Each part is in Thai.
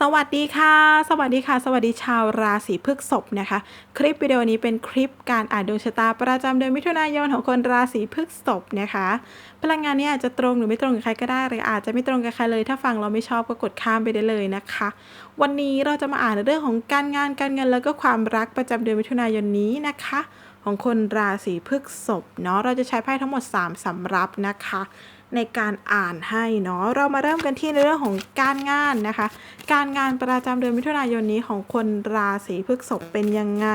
สวัสดีค่ะ สวัสดีค่ะ สวัสดีชาวราศีพฤษภนะคะ คลิปวิดีโอนี้เป็นคลิปการอ่านดวงชะตาประจำเดือนมิถุนายนของคนราศีพฤษภนะคะ พลังงานนี้อาจจะตรงหรือไม่ตรงกับใครก็ได้หรืออาจจะไม่ตรงกับใครเลย ถ้าฟังเราไม่ชอบก็กดข้ามไปได้เลยนะคะ วันนี้เราจะมาอ่านเรื่องของการงานการเงินแล้วก็ความรักประจำเดือนมิถุนายนนี้นะคะ ของคนราศีพฤษภเนาะเราจะใช้ไพ่ทั้งหมด 3สำรับนะคะ ในการอ่านให้เนาะเรามาเริ่มกันที่ในเรื่องของการงานนะคะ การงานประจำเดือนมิถุนายนนี้ของคนราศีพฤษภเป็นยังไง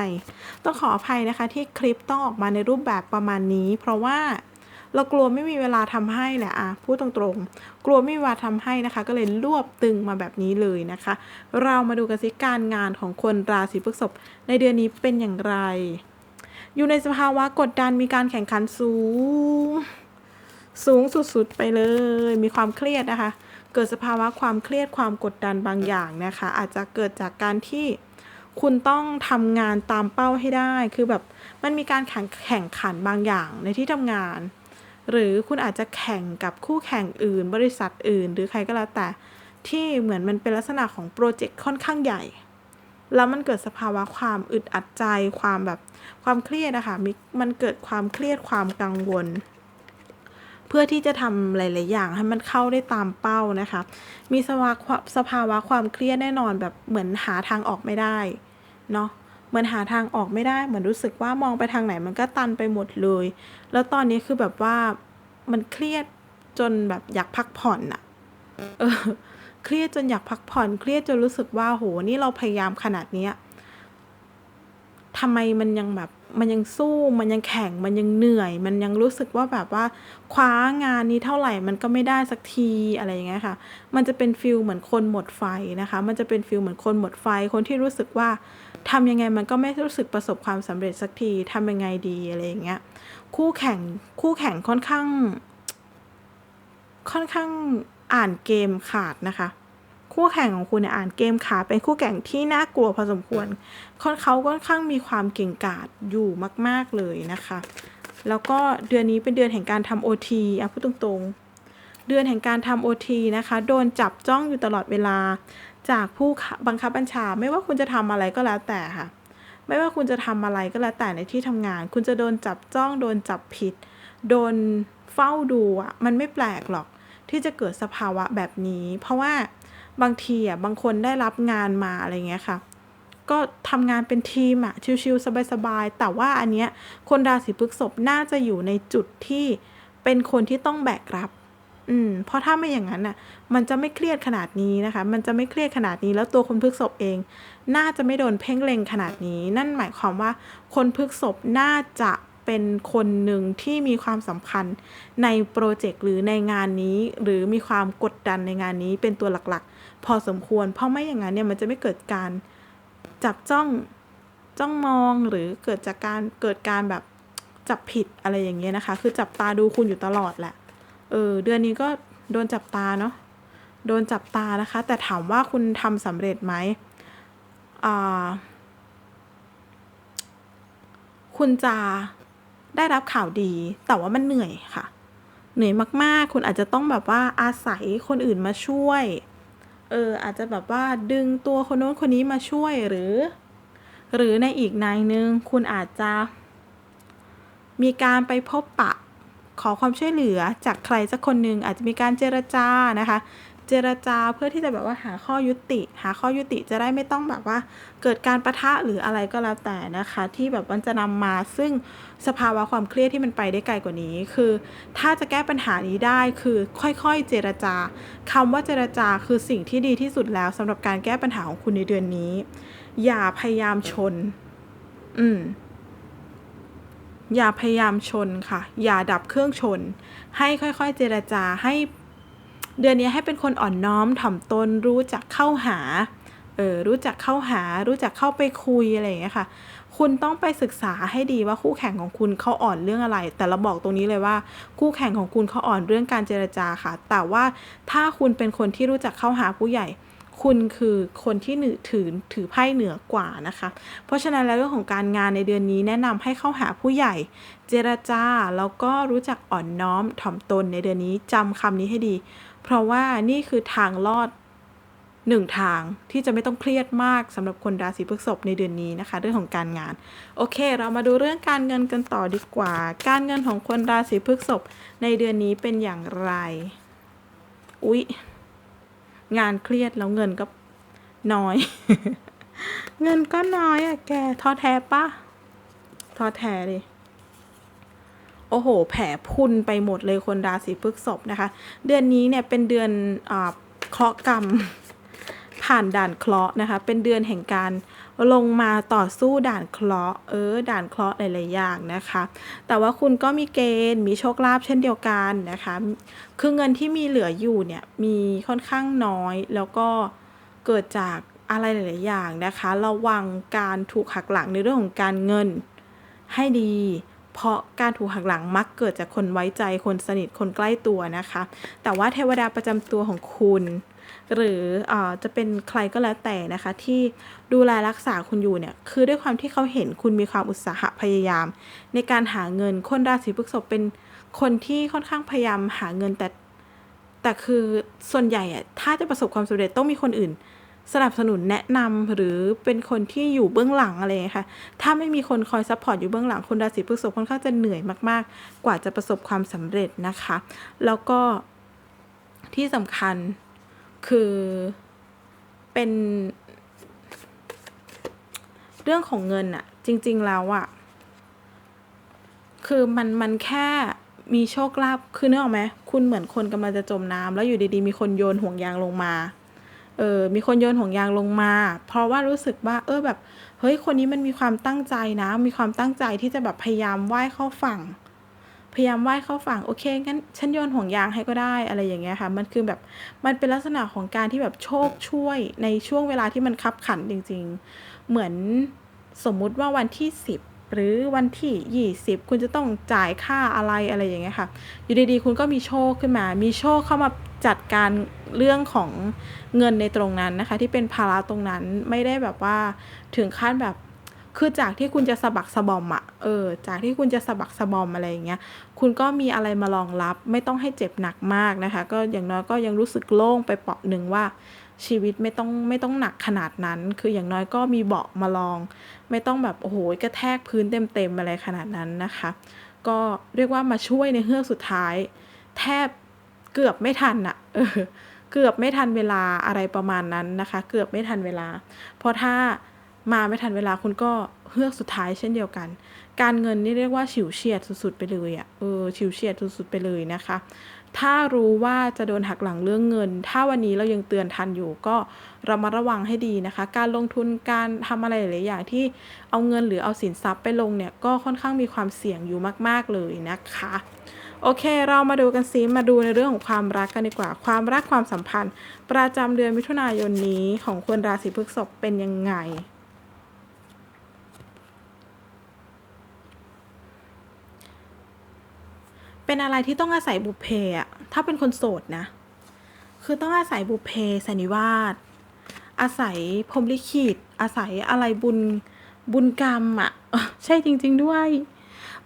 ต้องขออภัยนะคะที่คลิปต้องออกมาในรูปแบบประมาณนี้ เพราะว่าเรากลัวไม่มีเวลาทำให้แหละอะพูดตรงๆ กลัวไม่มีเวลาทำให้นะคะ ก็เลยรวบตึงมาแบบนี้เลยนะคะ เรามาดูกันสิการงานของคนราศีพฤษภในเดือนนี้เป็นอย่างไร อยู่ในสภาวะกดดันมีการแข่งขันสูง สูงสุดๆไปเลย มีความเครียดนะคะ เกิดสภาวะความเครียดความกดดันบางอย่างนะคะ อาจจะเกิดจากการที่คุณต้องทำงานตามเป้าให้ได้ คือแบบมันมีการแข่งแข่งขันบางอย่างในที่ทำงาน หรือคุณอาจจะแข่งกับคู่แข่งอื่น บริษัทอื่น หรือใครก็แล้วแต่ที่เหมือนมันเป็นลักษณะของโปรเจกต์ค่อนข้างใหญ่ แล้วมันเกิดสภาวะความอึดอัดใจความแบบความเครียดนะคะมมันเกิดความเครียดความกังวล เพื่อที่จะทำหลาย ๆ อย่างให้มันเข้าได้ตามเป้านะคะ มีสภาวะสภาวะความเครียดแน่นอนแบบเหมือนหาทางออกไม่ได้เนาะเหมือนหาทางออกไม่ได้เหมือนรู้สึกว่ามองไปทางไหนมันก็ตันไปหมดเลย แล้วตอนนี้คือแบบว่ามันเครียดจนแบบอยากพักผ่อนอะเออ เครียดจนอยากพักผ่อนเครียดจนรู้สึกว่าโหนี่เราพยายามขนาดเนี้ยทำไมมันยังแบบมันยังสู้มันยังแข่งมันยังเหนื่อย มันยังรู้สึกว่าแบบว่า คว้างานนี้เท่าไหร่มันก็ไม่ได้สักทีอะไรอย่างเงี้ยค่ะ มันจะเป็นฟิลเหมือนคนหมดไฟนะคะ มันจะเป็นฟิลเหมือนคนหมดไฟ คนที่รู้สึกว่าทำยังไงมันก็ไม่รู้สึกประสบความสำเร็จสักทีทำยังไงดีอะไรอย่างเงี้ยคู่แข่งคู่แข่งค่อนข้าง ค่อนข้าง อ่านเกมขาดนะคะ คู่แข่งของคุณเนี่ยอ่านเกมขาดเป็นคู่แข่งที่น่ากลัวพอสมควรคนเขาค่อนข้างมีความเก่งกาจอยู่มาก ๆเลยนะคะ แล้วก็เดือนนี้เป็นเดือนแห่งการทำโอทีอะพูดตรงๆ เดือนแห่งการทำโอทีนะคะ โดนจับจ้องอยู่ตลอดเวลา จากผู้บังคับบัญชา ไม่ว่าคุณจะทำอะไรก็แล้วแต่ค่ะไม่ว่าคุณจะทำอะไรก็แล้วแต่ในที่ทำงาน คุณจะโดนจับจ้อง โดนจับผิด โดนเฝ้าดูอะมันไม่แปลกหรอก ที่จะเกิดสภาวะแบบนี้ เพราะว่าบางทีอะบางคนได้รับงานมาอะไรเงี้ยค่ะ ก็ทำงานเป็นทีมอะชิวๆสบายๆแต่ว่าอันเนี้ยคนราศีพฤษภน่าจะอยู่ในจุดที่เป็นคนที่ต้องแบกรับอืมเพราะถ้าไม่อย่างนั้นน่ะ มันจะไม่เครียดขนาดนี้นะคะ มันจะไม่เครียดขนาดนี้ แล้วตัวคนพฤกษภเอง น่าจะไม่โดนเพ่งเล็งขนาดนี้ นั่นหมายความว่าคนพฤกษภน่าจะ เป็นคนหนึ่งที่มีความสำคัญในโปรเจกต์หรือในงานนี้ หรือมีความกดดันในงานนี้เป็นตัวหลักๆ พอสมควร เพราะไม่อย่างนั้นเนี่ยมันจะไม่เกิดการจับจ้องจ้องมองหรือเกิดจากการเกิดการแบบจับผิดอะไรอย่างเงี้ยนะคะ คือจับตาดูคุณอยู่ตลอดแหละเออเดือนนี้ก็โดนจับตาเนาะโดนจับตานะคะ แต่ถามว่าคุณทำสำเร็จไหมอ่าคุณจะ ได้รับข่าวดี แต่ว่ามันเหนื่อยค่ะ เหนื่อยมากๆ คุณอาจจะต้องแบบว่าอาศัยคนอื่นมาช่วย เอออาจจะแบบว่าดึงตัวคนโน้นคนนี้มาช่วยหรือ หรือในอีกนายหนึ่งคุณอาจจะ มีการไปพบปะขอความช่วยเหลือจากใครสักคนหนึ่งอาจจะมีการเจรจานะคะ เจรจาเพื่อที่จะแบบว่าหาข้อยุติ หาข้อยุติจะได้ไม่ต้องแบบว่า เกิดการประทะหรืออะไรก็แล้วแต่นะคะ ที่แบบมันจะนำมาซึ่งสภาวะความเครียดที่มันไปได้ไกลกว่านี้ คือ ถ้าจะแก้ปัญหานี้ได้คือค่อยๆ เจรจาคำว่าเจรจาคือสิ่งที่ดีที่สุดแล้วสำหรับการแก้ปัญหาของคุณในเดือนนี้ อย่าพยายามชน อืมอย่าพยายามชนค่ะ อย่าดับเครื่องชน ให้ค่อยๆ เจรจาให้ เดือนนี้ให้เป็นคนอ่อนน้อมถ่อมตนรู้จักเข้าหาเออรู้จักเข้าหา รู้จักเข้าไปคุยอะไรอย่างเงี้ยค่ะ คุณต้องไปศึกษาให้ดีว่าคู่แข่งของคุณเขาอ่อนเรื่องอะไร แต่เราบอกตรงนี้เลยว่า คู่แข่งของคุณเขาอ่อนเรื่องการเจรจาค่ะ แต่ว่าถ้าคุณเป็นคนที่รู้จักเข้าหาผู้ใหญ่ คุณคือคนที่หนือถือถือไพ่เหนือกว่านะคะ เพราะฉะนั้นแล้วเรื่องของการงานในเดือนนี้แนะนำให้เข้าหาผู้ใหญ่ เจรจาแล้วก็รู้จักอ่อนน้อมถ่อมตนในเดือนนี้จำคำนี้ให้ดี เพราะว่านี่คือทางรอดหนึ่งทางที่จะไม่ต้องเครียดมากสำหรับคนราศีพฤษภในเดือนนี้นะคะ เรื่องของการงาน โอเค เรามาดูเรื่องการเงินกันต่อดีกว่า การเงินของคนราศีพฤษภในเดือนนี้เป็นอย่างไร อุ๊ย งานเครียดแล้วเงินก็น้อย เงินก็น้อยอะแกท้อแท้ปะท้อแท้ดิ โอ้โห แผลพุนไปหมดเลยคนราศีพฤษภนะคะ เดือนนี้เนี่ยเป็นเดือนอเคราะห์กรรม ผ่านด่านเคราะห์นะคะ เป็นเดือนแห่งการลงมาต่อสู้ด่านเคราะห์เออ ด่านเคราะห์หลายๆอย่างนะคะ แต่ว่าคุณก็มีเกณฑ์มีโชคลาภเช่นเดียวกันนะคะ คือเงินที่มีเหลืออยู่เนี่ยมีค่อนข้างน้อย แล้วก็เกิดจากอะไรหลายๆอย่างนะคะ ระวังการถูกหักหลังในเรื่องของการเงินให้ดี เพราะการถูกหักหลังมักเกิดจากคนไว้ใจคนสนิทคนใกล้ตัวนะคะ แต่ว่าเทวดาประจำตัวของคุณ หรืออจะเป็นใครก็แล้วแต่นะคะ ที่ดูแลรักษาคุณอยู่เนี่ย คือด้วยความที่เขาเห็นคุณมีความอุตสาหะพยายาม ในการหาเงินคนราศีพฤษภเป็นคนที่ค่อนข้างพยายามหาเงินแต่แต่คือส่วนใหญ่อะถ้าจะประสบความสำเร็จต้องมีคนอื่น สนับสนุนแนะนำหรือเป็นคนที่อยู่เบื้องหลังอะไรค่ะ ถ้าไม่มีคนคอยซัพพอร์ตอยู่เบื้องหลังคนราศีพฤษภค่อนข้างจะเหนื่อยมากๆ กว่าจะประสบความสำเร็จนะคะ แล้วก็ที่สำคัญคือเป็น เรื่องของเงินอะจริง ๆ แล้วอะคือมันมันแค่มีโชคลาภคือนึกออกไหมคุณเหมือนคนกำลังจะจมน้ำแล้วอยู่ดีๆ มีคนโยนห่วงยางลงมา เออมีคนโยนห่วงยางลงมา เพราะว่ารู้สึกว่า เออแบบ เฮ้ย คนนี้มันมีความตั้งใจนะ มีความตั้งใจที่จะแบบพยายามว่ายเข้าฝั่ง พยายามว่ายเข้าฝั่ง โอเค งั้นฉันโยนห่วงยางให้ก็ได้อะไรอย่างเงี้ยค่ะ มันคือแบบ มันเป็นลักษณะของการที่แบบโชคช่วยในช่วงเวลาที่มันคับขันจริง ๆ เหมือนสมมุติว่าวันที่10 หรือวันที่ 20 คุณจะต้องจ่ายค่าอะไรอะไรอย่างเงี้ยค่ะ อยู่ดีๆ คุณก็มีโชคขึ้นมา มีโชคเข้ามาจัดการเรื่องของเงินในตรงนั้นนะคะ ที่เป็นภาระตรงนั้นไม่ได้แบบว่าถึงขั้นแบบ คือจากที่คุณจะสะบักสะบอมอะเออ จากที่คุณจะสะบักสะบอมอะไรอย่างเงี้ย คุณก็มีอะไรมารองรับ ไม่ต้องให้เจ็บหนักมากนะคะ ก็อย่างน้อยก็ยังรู้สึกโล่งไปเปาะหนึ่งว่าชีวิตไม่ต้องไม่ต้องหนักขนาดนั้น คืออย่างน้อยก็มีเบาะมาลอง ไม่ต้องแบบโอ้โหกระแทกพื้นเต็มๆอะไรขนาดนั้นนะคะ ก็เรียกว่ามาช่วยในเฮือกสุดท้าย แทบเกือบไม่ทันอะเออเกือบไม่ทันเวลาอะไรประมาณนั้นนะคะ เกือบไม่ทันเวลา เพราะถ้า มาไม่ทันเวลาคุณก็เฮือกสุดท้ายเช่นเดียวกัน การเงินนี่เรียกว่าฉิวเฉียดสุดๆไปเลยอะ่ะเออฉิวเฉียดสุดๆไปเลยนะคะ ถ้ารู้ว่าจะโดนหักหลังเรื่องเงิน ถ้าวันนี้เรายังเตือนทันอยู่ก็เรามาระวังให้ดีนะคะ การลงทุนการทำอะไรหลายอย่างที่เอาเงินหรือเอาสินทรัพย์ไปลงเนี่ยก็ค่อนข้างมีความเสี่ยงอยู่มากๆเลยนะคะโอเค เรามาดูกันซิมาดูในเรื่องของความรักกันดีกว่า ความรักความสัมพันธ์ ประจำเดือนมิถุนายนนี้ของคนราศีพฤษภเป็นยังไง เป็นอะไรที่ต้องอาศัยบุพเพอะถ้าเป็นคนโสดนะ คือต้องอาศัยบุพเพสันนิวาสอาศัยพรมลิขิต อาศัยอะไรบุญบุญกรรมอะใช่จริง ๆด้วย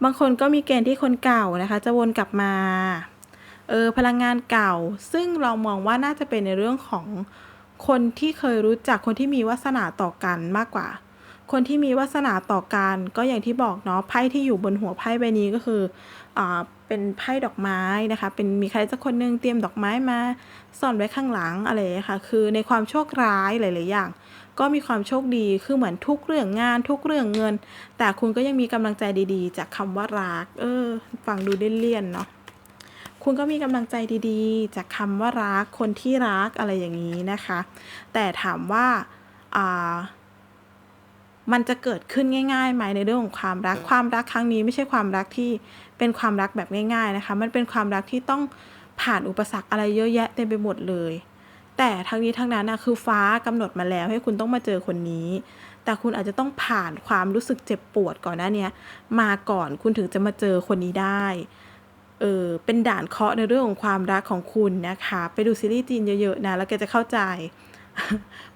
บางคนก็มีเกณฑ์ที่คนเก่านะคะ จะวนกลับมา เออพลังงานเก่า ซึ่งเรามองว่าน่าจะเป็นในเรื่องของคนที่เคยรู้จักคนที่มีวาสนาต่อกันมากกว่า คนที่มีวาสนาต่อกันก็อย่างที่บอกเนาะไพ่ที่อยู่บนหัวไพ่ใบนี้ก็คืออ่า เป็นไพ่ดอกไม้นะคะ เป็นมีใครสักคนหนึงเตรียมดอกไม้มาซ่อนไว้ข้างหลังอะไรอย่างเงี้ยค่ะ คือในความโชคร้ายหลาย ๆ อย่าง ก็มีความโชคดี คือเหมือนทุกเรื่องงาน ทุกเรื่องเงิน แต่คุณก็ยังมีกำลังใจดี ๆ จากคำว่ารัก เออ ฟังดูเลี่ยนๆเนาะ คุณก็มีกำลังใจดีๆ จากคำว่ารัก คนที่รักอะไรอย่างนี้นะคะ แต่ถามว่า อ่า มันจะเกิดขึ้นง่ายๆไหมในเรื่องของความรัก ความรักครั้งนี้ไม่ใช่ความรักที่เป็นความรักแบบง่าย ๆนะคะ มันเป็นความรักที่ต้องผ่านอุปสรรคอะไรเยอะแยะเต็มไปหมดเลย แต่ทั้งนี้ทั้งนั้นนะคือฟ้ากำหนดมาแล้วให้คุณต้องมาเจอคนนี้ แต่คุณอาจจะต้องผ่านความรู้สึกเจ็บปวดก่อนหน้าเนี้ยมาก่อนคุณถึงจะมาเจอคนนี้ได้เออเป็นด่านเคราะห์ในเรื่องของความรักของคุณนะคะ ไปดูซีรีส์จีนเยอะๆนะแล้วแกจะเข้าใจ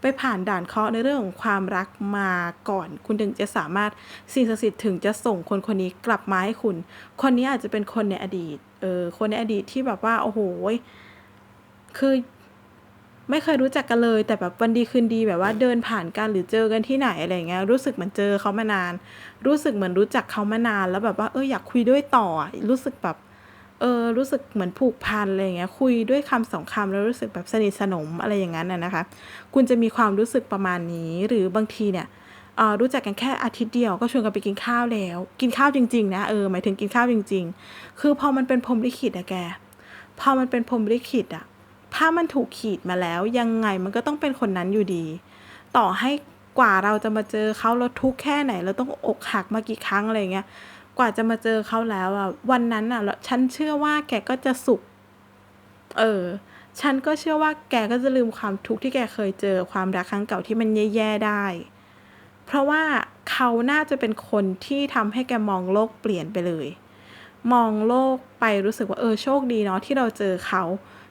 ไปผ่านด่านเคาะในเรื่องของความรักมาก่อน คุณถึงจะสามารถสิ่งศักดิ์สิทธิ์ถึงจะส่งคนคนนี้กลับมาให้คุณ คนนี้อาจจะเป็นคนในอดีตเออคนในอดีตที่แบบว่าโอ้โหคือไม่เคยรู้จักกันเลย แต่แบบวันดีคืนดีแบบว่าเดินผ่านกันหรือเจอกันที่ไหนอะไรเงี้ยรู้สึกเหมือนเจอเขามานาน รู้สึกเหมือนรู้จักเขามานาน แล้วแบบว่าเอออยากคุยด้วยต่อรู้สึกแบบ เออรู้สึกเหมือนผูกพันอะไรเงี้ยคุยด้วยคำสองคำแล้วรู้สึกแบบสนิทสนมอะไรอย่างนั้นน่ะนะคะ คุณจะมีความรู้สึกประมาณนี้หรือบางทีเนี่ยเออรู้จักกันแค่อาทิตย์เดียวก็ชวนกันไปกินข้าวแล้ว กินข้าวจริงๆนะเออหมายถึงกินข้าวจริง ๆ คือพอมันเป็นพรมลิขิตอะแก พอมันเป็นพรมลิขิตอะถ้ามันถูกขีดมาแล้วยังไงมันก็ต้องเป็นคนนั้นอยู่ดี ต่อให้กว่าเราจะมาเจอเขาเราทุกข์แค่ไหนเราต้องอกหักมากี่ครั้งอะไรเงี้ย กว่าจะมาเจอเขาแล้วอะวันนั้นอะแล้วฉันเชื่อว่าแกก็จะสุข เออ ฉันก็เชื่อว่าแกก็จะลืมความทุกข์ที่แกเคยเจอความรักครั้งเก่าที่มันแย่ๆได้ เพราะว่าเขาน่าจะเป็นคนที่ทำให้แกมองโลกเปลี่ยนไปเลย มองโลกไปรู้สึกว่าเออโชคดีเนาะที่เราเจอเขา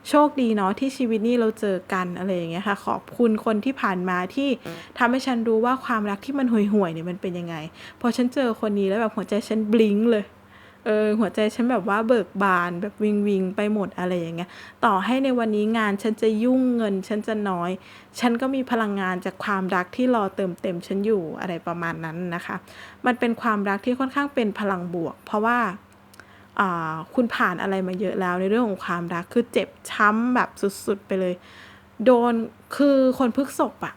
โชคดีเนาะที่ชีวิตนี้เราเจอกันอะไรอย่างเงี้ยค่ะ ขอบคุณคนที่ผ่านมาที่ทำให้ฉันรู้ว่าความรักที่มันห่วยๆเนี่ยมันเป็นยังไง พอฉันเจอคนนี้แล้วแบบหัวใจฉันบลิงเลยเออหัวใจฉันแบบว่าเบิกบานแบบวิงวิงไปหมดอะไรอย่างเงี้ยต่อให้ในวันนี้งานฉันจะยุ่งเงินฉันจะน้อย ฉันก็มีพลังงานจากความรักที่รอเติมเต็มฉันอยู่อะไรประมาณนั้นนะคะ มันเป็นความรักที่ค่อนข้างเป็นพลังบวก เพราะว่า คุณผ่านอะไรมาเยอะแล้วในเรื่องของความรักคือเจ็บช้ำแบบสุดๆไปเลย โดนคือคนพฤกษบอะ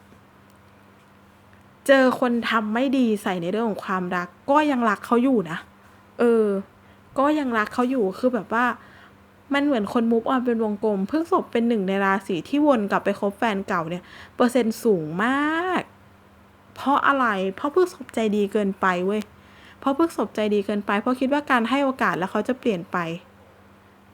เจอคนทำไม่ดีใส่ในเรื่องของความรัก ก็ยังรักเขาอยู่นะ เออ ก็ยังรักเขาอยู่คือแบบว่า มันเหมือนคนมูฟออนเป็นวงกลมพฤกษบเป็นหนึ่งในราศีที่วนกลับไปคบแฟนเก่าเนี่ย เปอร์เซ็นต์สูงมาก เพราะอะไร เพราะพฤกษบใจดีเกินไปเว้ย เพราะพฤกษบใจดีเกินไปเพราะคิดว่าการให้โอกาสแล้วเขาจะเปลี่ยนไป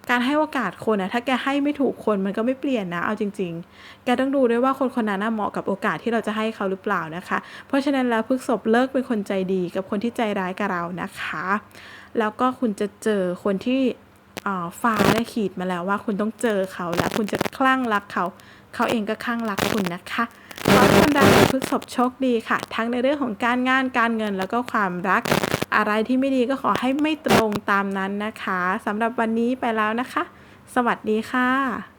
การให้โอกาสคนอะถ้าแกให้ไม่ถูกคนมันก็ไม่เปลี่ยนนะ เอาจริง ๆ แกต้องดูด้วยว่าคนคนนั้นเหมาะกับโอกาสที่เราจะให้เขาหรือเปล่านะคะ เพราะฉะนั้นแล้วพฤกษบเลิกเป็นคนใจดีกับคนที่ใจร้ายกับเรานะคะ แล้วก็คุณจะเจอคนที่ฟ้าได้ขีดมาแล้วว่าคุณต้องเจอเขาแล้วคุณจะคลั่งรักเขา เขาเองก็คลั่งรักคุณนะคะ ขอให้คนราศีพฤษภโชคดีค่ะ ทั้งในเรื่องของการงานการเงินแล้วก็ความรัก อะไรที่ไม่ดีก็ขอให้ไม่ตรงตามนั้นนะคะสำหรับวันนี้ไปแล้วนะคะ สวัสดีค่ะ